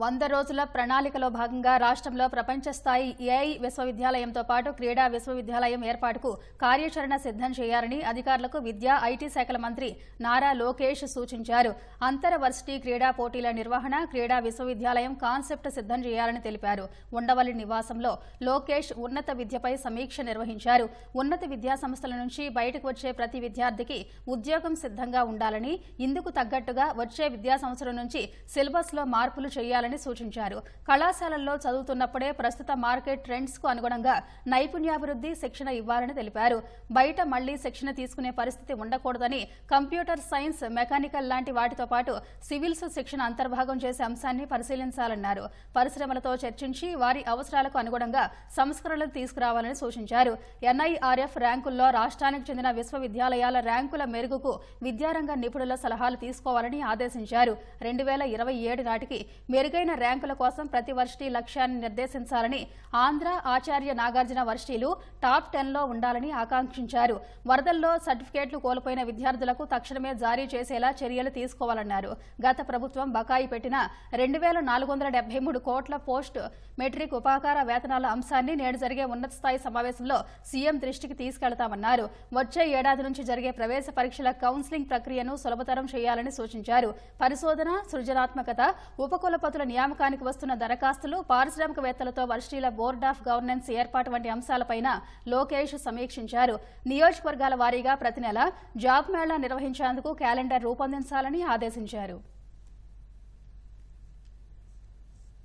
వంద రోజుల ప్రణాళికలో భాగంగా రాష్ట్రంలో ప్రపంచ స్థాయి ఏఐ విశ్వవిద్యాలయంతో పాటు క్రీడా విశ్వవిద్యాలయం ఏర్పాటుకు కార్యాచరణ సిద్దం చేయాలని అధికారులకు విద్యా ఐటీ శాఖల మంత్రి నారా లోకేష్ సూచించారు. అంతర వర్సిటీ క్రీడా పోటీల నిర్వహణ క్రీడా విశ్వవిద్యాలయం కాన్సెప్ట్ సిద్దం చేయాలని తెలిపారు. ఉండవల్లి నివాసంలో లోకేష్ ఉన్నత విద్యపై సమీక్ష నిర్వహించారు. ఉన్నత విద్యా సంస్థల నుంచి బయటకు వచ్చే ప్రతి విద్యార్థికి ఉద్యోగం సిద్ధంగా ఉండాలని ఇందుకు తగ్గట్టుగా వచ్చే విద్యా సంవత్సరం నుంచి సిలబస్లో మార్పులు చేయాలని సూచించారు. కళాశాలల్లో చదువుతున్నప్పుడే ప్రస్తుత మార్కెట్ ట్రెండ్స్కు అనుగుణంగా నైపుణ్యాభివృద్ధి శిక్షణ ఇవ్వాలని తెలిపారు. బయట మళ్ళీ శిక్షణ తీసుకునే పరిస్థితి ఉండకూడదని కంప్యూటర్ సైన్స్ మెకానికల్ లాంటి వాటితో పాటు సివిల్స్ శిక్షణ అంతర్భాగం చేసే అంశాన్ని పరిశీలించాలన్నారు. పరిశ్రమలతో చర్చించి వారి అవసరాలకు అనుగుణంగా సంస్కరణలు తీసుకురావాలని సూచించారు. ఎన్ఐఆర్ఎఫ్ ర్యాంకుల్లో రాష్ట్రానికి చెందిన విశ్వవిద్యాలయాల ర్యాంకుల మెరుగుకు విద్యారంగ నిపుణుల సలహాలు తీసుకోవాలని ఆదేశించారు. రెండు వేల ఇరవై ఏడు నాటికి మెరుగైన ర్యాంకుల కోసం ప్రతి వర్సిటీ లక్ష్యాన్ని నిర్దేశించాలని ఆంధ్ర ఆచార్య నాగార్జున వర్సిటీలు టాప్ టెన్లో ఉండాలని ఆకాంక్షించారు. వరదల్లో సర్టిఫికేట్లు కోల్పోయిన విద్యార్థులకు తక్షణమే జారీ చేసేలా చర్యలు తీసుకోవాలన్నారు. గత ప్రభుత్వం బకాయి పెట్టిన రెండు వేల నాలుగు వందల డెబ్బై మూడు కోట్ల పోస్ట్ మెట్రిక్ ఉపాకార వేతనాల అంశాన్ని నేడు జరిగే ఉన్నత స్థాయి సమావేశంలో సీఎం దృష్టికి తీసుకెళ్తామన్నారు. వచ్చే ఏడాది నుంచి జరిగే ప్రవేశ పరీక్షల కౌన్సిలింగ్ ప్రక్రియను సులభతరం చేయాలని సూచించారు. పరిశోధన సృజనాత్మకత ఉపకులపతుల నియామకానికి వస్తున్న దరఖాస్తులు పారిశ్రామికవేత్తలతో వర్షీల బోర్డ్ ఆఫ్ గవర్నెన్స్ ఏర్పాటు వంటి అంశాలపైన లోకేష్ సమీక్షించారు. నియోజకవర్గాల వారీగా ప్రతి నెల జాబ్ మేళా నిర్వహించేందుకు క్యాలెండర్ రూపొందించాలని ఆదేశించారు.